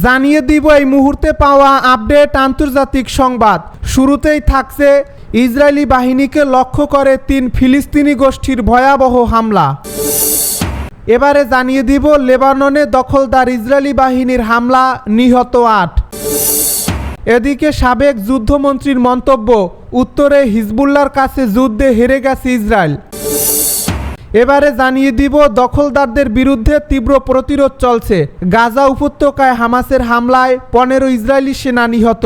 জানিয়ে দিব এই মুহূর্তে পাওয়া আপডেট আন্তর্জাতিক সংবাদ। শুরুতেই থাকছে ইসরায়েলি বাহিনীকে লক্ষ্য করে তিন ফিলিস্তিনি গোষ্ঠীর ভয়াবহ হামলা। এবারে জানিয়ে দিব লেবাননে দখলদার ইসরায়েলি বাহিনীর হামলা, নিহত আট। এদিকে সাবেক যুদ্ধমন্ত্রীর মন্তব্য, উত্তরে হিজবুল্লার কাছে যুদ্ধে হেরে গেছে ইসরায়েল। এবারে জানিয়ে দিব, দখলদারদের বিরুদ্ধে তীব্র প্রতিরোধ চলছে। গাজা উপত্যকায় হামাসের হামলায় পনেরো ইসরায়েলি সেনা নিহত।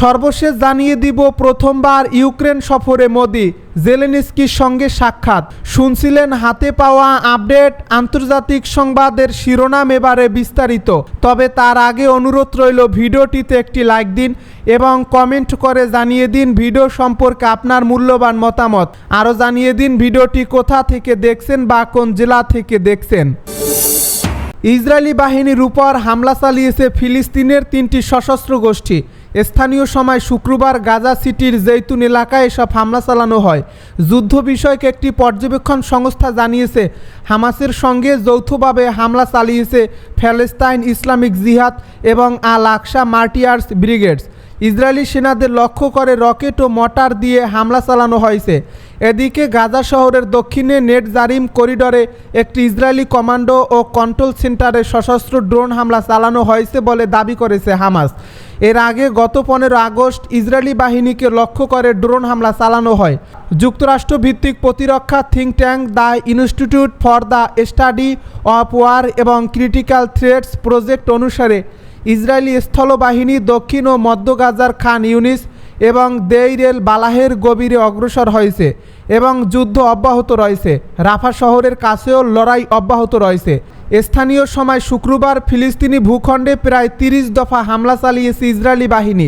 সর্বশেষ জানিয়ে দিব, প্রথমবার ইউক্রেন সফরে মোদি। জেলেনিস্কির সঙ্গে সাক্ষাৎ। শুনছিলেন হাতে পাওয়া আপডেট, আন্তর্জাতিক সংবাদের শিরোনাম এবারে বিস্তারিত। তবে তার আগে অনুরোধ রইল, ভিডিওটিতে একটি লাইক দিন এবং কমেন্ট করে জানিয়ে দিন ভিডিও সম্পর্কে আপনার মূল্যবান মতামত। আরও জানিয়ে দিন ভিডিওটি কোথা থেকে দেখছেন বা কোন জেলা থেকে দেখছেন। ইসরায়েলি বাহিনীর উপর হামলা চালিয়েছে ফিলিস্তিনের তিনটি সশস্ত্র গোষ্ঠী। স্থানীয় সময় শুক্রবার গাজা সিটির জৈতুন এলাকায় এসব হামলা চালানো হয়। যুদ্ধ বিষয়ক একটি পর্যবেক্ষণ সংস্থা জানিয়েছে, হামাসের সঙ্গে যৌথভাবে হামলা চালিয়েছে প্যালেস্তাইন ইসলামিক জিহাদ এবং Al Aqsa Martyrs Brigades. Israeli সেনাদের লক্ষ্য করে রকেট ও মটার দিয়ে হামলা চালানো হয়েছে। এদিকে গাজা শহরের দক্ষিণে নেট জারিম করিডরে একটি ইসরায়েলি কমান্ডো ও কন্ট্রোল সেন্টারে সশস্ত্র ড্রোন হামলা চালানো হয়েছে বলে দাবি করেছে হামাস। এর আগে গত পনেরো আগস্ট ইসরায়েলি বাহিনীকে লক্ষ্য করে ড্রোন হামলা চালানো হয়। যুক্তরাষ্ট্র ভিত্তিক প্রতিরক্ষা think tank, the institute for the study of war এবং ক্রিটিক্যাল থ্রেটস প্রজেক্ট অনুসারে ইসরায়েলি স্থলবাহিনী দক্ষিণ ও মধ্য গাজার খান ইউনিস এবং দেইরেল বালাহের গভীরে অগ্রসর হয়েছে এবং যুদ্ধ অব্যাহত রয়েছে। রাফা শহরের কাছেও লড়াই অব্যাহত রয়েছে। স্থানীয় সময় শুক্রবার ফিলিস্তিনি ভূখণ্ডে প্রায় তিরিশ দফা হামলা চালিয়েছে ইসরায়েলি বাহিনী।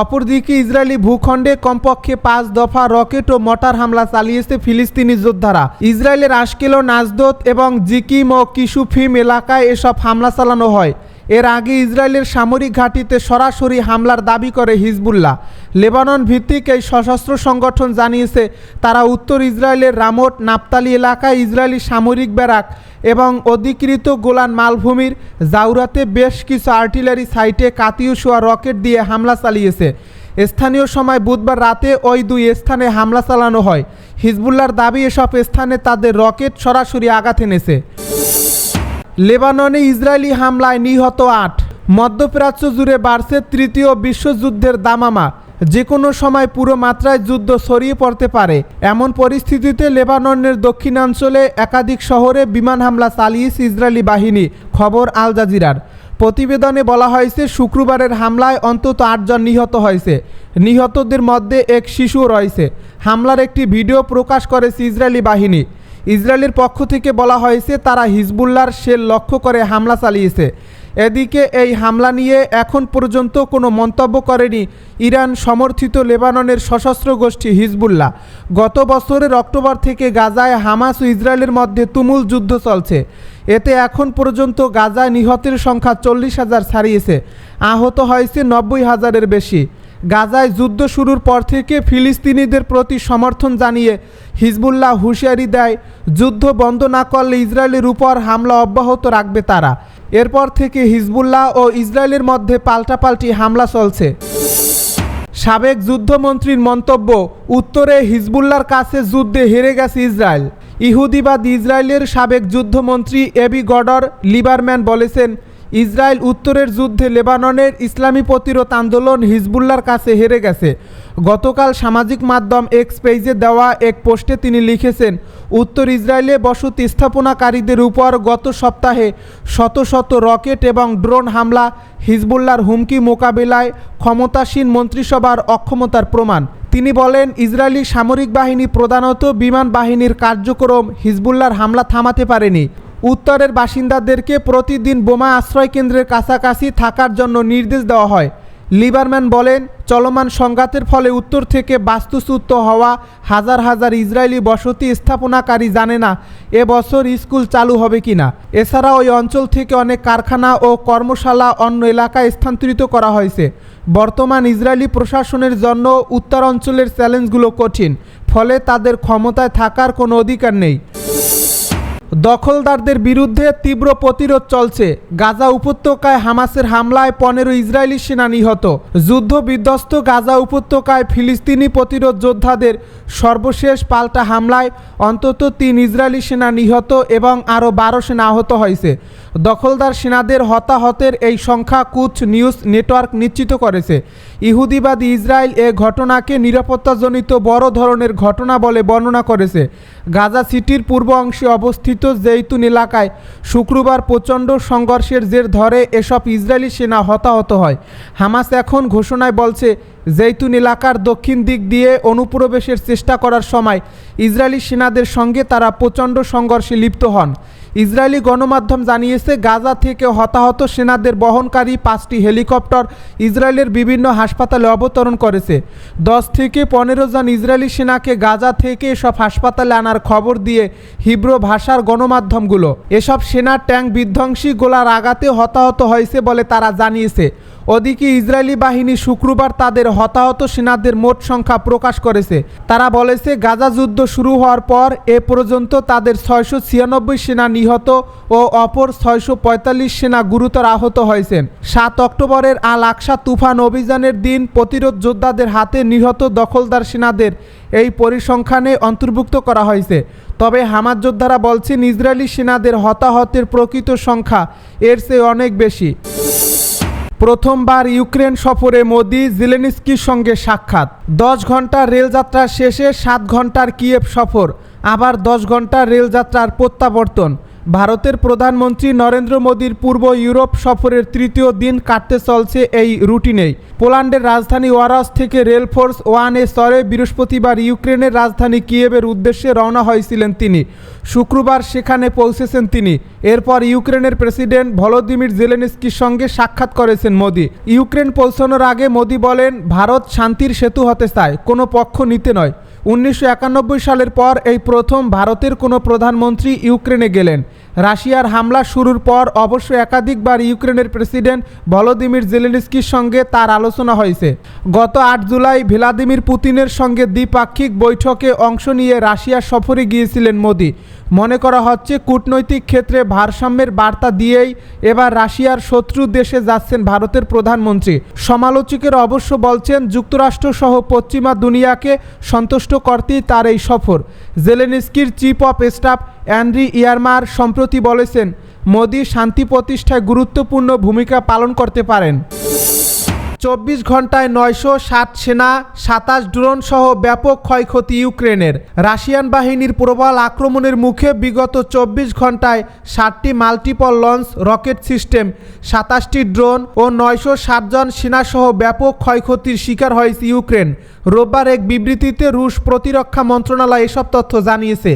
অপরদিকে ইসরায়েলি ভূখণ্ডে কমপক্ষে পাঁচ দফা রকেট ও মটার হামলা চালিয়েছে ফিলিস্তিনি যোদ্ধারা। ইসরায়েলের আশকেল নাজদোত এবং জিকিম ও কিসুফিম এলাকায় এসব হামলা চালানো হয়। এর আগে ইসরায়েলের সামরিক ঘাঁটিতে সরাসরি হামলার দাবি করে হিজবুল্লাহ। লেবানন ভিত্তিক এই সশস্ত্র সংগঠন জানিয়েছে, তারা উত্তর ইসরায়েলের রামোট নাপতালি এলাকায় ইসরায়েলি সামরিক ব্যারাক এবং অধিকৃত গোলান মালভূমির জাউরাতে বেশ কিছু আর্টিলারি সাইটে কাতিউসোয়া রকেট দিয়ে হামলা চালিয়েছে। স্থানীয় সময় বুধবার রাতে ওই দুই স্থানে হামলা চালানো হয়। হিজবুল্লার দাবি, এসব স্থানে তাদের রকেট সরাসরি আঘাত এনেছে। লেবাননে ইসরায়েলি হামলায় নিহত আট। মধ্যপ্রাচ্য জুড়ে বাড়ছে তৃতীয় বিশ্বযুদ্ধের দামামা। যে কোনো সময় পুরো মাত্রায় যুদ্ধ ছড়িয়ে পড়তে পারে। এমন পরিস্থিতিতে লেবাননের দক্ষিণাঞ্চলে একাধিক শহরে বিমান হামলা চালিয়েছে ইসরায়েলি বাহিনী, খবর আল জাজিরার। প্রতিবেদনে বলা হয়েছে, শুক্রবারের হামলায় অন্তত আটজন নিহত হয়েছে। নিহতদের মধ্যে এক শিশুও রয়েছে। হামলার একটি ভিডিও প্রকাশ করেছে ইসরায়েলি বাহিনী। ইসরায়েলের পক্ষ থেকে বলা হয়েছে, তারা হিজবুল্লার শেল লক্ষ্য করে হামলা চালিয়েছে। এদিকে এই হামলা নিয়ে এখন পর্যন্ত কোনো মন্তব্য করেনি ইরান সমর্থিত লেবাননের সশস্ত্র গোষ্ঠী হিজবুল্লাহ। গত বছরের অক্টোবর থেকে গাজায় হামাস ও ইসরায়েলের মধ্যে তুমুল যুদ্ধ চলছে। এতে এখন পর্যন্ত গাজায় নিহতের সংখ্যা চল্লিশ হাজার ছাড়িয়েছে। আহত হয়েছে নব্বই হাজারের বেশি। গাজায় যুদ্ধ শুরুর পর থেকে ফিলিস্তিনিদের প্রতি সমর্থন জানিয়ে হিজবুল্লাহ হুঁশিয়ারি দেয়, যুদ্ধ বন্ধ না করলে ইসরায়েলের উপর হামলা অব্যাহত রাখবে তারা। এরপর থেকে হিজবুল্লাহ ও ইসরায়েলের মধ্যে পাল্টাপাল্টি হামলা চলছে। সাবেক যুদ্ধমন্ত্রীর মন্তব্য, উত্তরে হিজবুল্লার কাছে যুদ্ধে হেরে গেছে ইসরায়েল। ইহুদিবাদ ইসরায়েলের সাবেক যুদ্ধমন্ত্রী এবি গডর লিবারম্যান বলেছেন ইসরায়েল উত্তরের যুদ্ধে লেবাননের ইসলামী প্রতিরোধ আন্দোলন হিজবুল্লার কাছে হেরে গেছে। গতকাল সামাজিক মাধ্যম এক্স পেজে দেওয়া এক পোস্টে তিনি লিখেছেন, উত্তর ইসরায়েলে বসতি স্থাপনাকারীদের উপর গত সপ্তাহে শত শত রকেট এবং ড্রোন হামলা হিজবুল্লার হুমকি মোকাবেলায় ক্ষমতাসীন মন্ত্রিসভার অক্ষমতার প্রমাণ। তিনি বলেন, ইসরায়েলি সামরিক বাহিনী প্রধানত বিমান বাহিনীর কার্যক্রম হিজবুল্লার হামলা থামাতে পারেনি। উত্তরের বাসিন্দাদেরকে প্রতিদিন বোমা আশ্রয় কেন্দ্রের কাছাকাছি থাকার জন্য নির্দেশ দেওয়া হয়। লিবারম্যান বলেন, চলমান সংঘাতের ফলে উত্তর থেকে বাস্তুচ্যুত হওয়া হাজার হাজার ইসরায়েলি বসতি স্থাপনাকারী জানে না এবছর স্কুল চালু হবে কিনা এছাড়া ওই অঞ্চল থেকে অনেক কারখানা ও কর্মশালা অন্য এলাকায় স্থানান্তরিত করা হয়েছে। বর্তমান ইসরায়েলি প্রশাসনের জন্য উত্তর অঞ্চলের চ্যালেঞ্জগুলো কঠিন, ফলে তাদের ক্ষমতায় থাকার কোনো অধিকার নেই। দখলদারদের বিরুদ্ধে তীব্র প্রতিরোধ চলছে। গাজা উপত্যকায় হামাসের হামলায় পনেরো ইসরায়েলি সেনা নিহত। যুদ্ধ বিধ্বস্ত গাজা উপত্যকায় ফিলিস্তিনি প্রতিরোধ যোদ্ধাদের সর্বশেষ পাল্টা হামলায় অন্তত তিন ইসরায়েলি সেনা নিহত এবং আরও বারো সেনা আহত হয়েছে। দখলদার সেনাদের হতাহতের এই সংখ্যা কুচ নিউজ নেটওয়ার্ক নিশ্চিত করেছে। ইহুদিবাদী ইসরায়েল এ ঘটনাকে নিরাপত্তাজনিত বড় ধরনের ঘটনা বলে বর্ণনা করেছে। গাজা সিটির পূর্ব অংশে অবস্থিত জেইতুন এলাকায় শুক্রবার প্রচণ্ড সংঘর্ষের জের ধরে এসব ইসরায়েলি সেনা হতাহত হয়। হামাস এখন ঘোষণায় বলছে জেইতুন এলাকার দক্ষিণ দিক দিয়ে অনুপ্রবেশের চেষ্টা করার সময় ইসরায়েলি সেনাদের সঙ্গে তারা প্রচণ্ড সংঘর্ষে লিপ্ত হন। ইসরায়েলি গণমাধ্যম জানিয়েছে, গাজা থেকে হতাহত সেনাদের বহনকারী পাঁচটি হেলিকপ্টার ইসরায়েলের বিভিন্ন হাসপাতালে অবতরণ করেছে। দশ থেকে পনেরো জন ইসরায়েলি সেনাকে গাজা থেকে এসব হাসপাতালে আনার খবর দিয়ে হিব্রো ভাষার গণমাধ্যমগুলো। এসব সেনা ট্যাঙ্ক বিধ্বংসী গোলার আঘাতে হতাহত হয়েছে বলে তারা জানিয়েছে। ওদিকে ইসরায়েলি বাহিনী শুক্রবার তাদের হতাহত সেনাদের মোট সংখ্যা প্রকাশ করেছে। তারা বলেছে, গাজা যুদ্ধ শুরু হওয়ার পর এ পর্যন্ত তাদের ছয়শো ছিয়ানব্বই সেনা নিহত ও অপর ছয়শো পঁয়তাল্লিশ সেনা গুরুতর আহত হয়েছেন। সাত অক্টোবরের আল আকসা তুফান অভিযানের দিন প্রতিরোধ যোদ্ধাদের হাতে নিহত দখলদার সেনাদের এই পরিসংখ্যানে অন্তর্ভুক্ত করা হয়েছে। তবে হামাজ যোদ্ধারা বলছেন, ইসরায়েলি সেনাদের হতাহতের প্রকৃত সংখ্যা এর চেয়ে অনেক বেশি। প্রথমবার ইউক্রেন সফরে মোদি জিলেনিস্কির সঙ্গে সাক্ষাৎ। দশ ঘণ্টার রেলযাত্রা শেষে সাত ঘণ্টার কিয়েভ সফর, আবার দশ ঘণ্টার রেলযাত্রার প্রত্যাবর্তন। ভারতের প্রধানমন্ত্রী নরেন্দ্র মোদীর পূর্ব ইউরোপ সফরের তৃতীয় দিন কাটতে চলছে এই রুটিনেই। পোল্যান্ডের রাজধানী ওয়ারাস থেকে রেলফোর্স ওয়ানে স্তরে বৃহস্পতিবার ইউক্রেনের রাজধানী কিয়েভের উদ্দেশ্যে রওনা হয়েছিলেন তিনি। শুক্রবার সেখানে পৌঁছেছেন তিনি। এরপর ইউক্রেনের প্রেসিডেন্ট ভলোদিমির জেলেনস্কির সঙ্গে সাক্ষাৎ করেছেন মোদি। ইউক্রেন পৌঁছানোর আগে মোদি বলেন, ভারত শান্তির সেতু হতে চায়, কোনো পক্ষ নিতে নয়। উনিশশো একানব্বই সালের পর এই প্রথম ভারতের কোনো প্রধানমন্ত্রী ইউক্রেনে গেলেন। রাশিয়ার হামলা শুরুর পর অবশ্য একাধিকবার ইউক্রেনের প্রেসিডেন্ট ভলোদিমির জেলেনস্কির সঙ্গে তার আলোচনা হয়েছে। গত আট জুলাই ভ্লাদিমির পুতিনের সঙ্গে দ্বিপাক্ষিক বৈঠকে অংশ নিয়ে রাশিয়া সফরে গিয়েছিলেন মোদি। মনে করা হচ্ছে, কূটনৈতিক ক্ষেত্রে ভারসাম্যের বার্তা দিয়েই এবার রাশিয়ার শত্রু দেশে যাচ্ছেন ভারতের প্রধানমন্ত্রী। সমালোচকের অবশ্য বলছেন, যুক্তরাষ্ট্র সহ পশ্চিমা দুনিয়াকে সন্তুষ্ট করতেই তার এই সফর। জেলেনস্কির chief of staff Andriy Yermak সম্প্রতি বলেছেন, মোদি শান্তি প্রতিষ্ঠায় গুরুত্বপূর্ণ ভূমিকা পালন করতে পারেন। চব্বিশ ঘন্টায় নয়শো ষাট সেনা, সাতাশ ড্রোন সহ ব্যাপক ক্ষয়ক্ষতি ইউক্রেনের। রাশিয়ান বাহিনীর প্রবল আক্রমণের মুখে বিগত চব্বিশ ঘন্টায় ষাটটি মাল্টিপল লঞ্চ রকেট সিস্টেম, সাতাশটি ড্রোন ও নয়শো ষাট জন সেনাসহ ব্যাপক ক্ষয়ক্ষতির শিকার হয়েছে ইউক্রেন। রোববার এক বিবৃতিতে রুশ প্রতিরক্ষা মন্ত্রণালয় এসব তথ্য জানিয়েছে।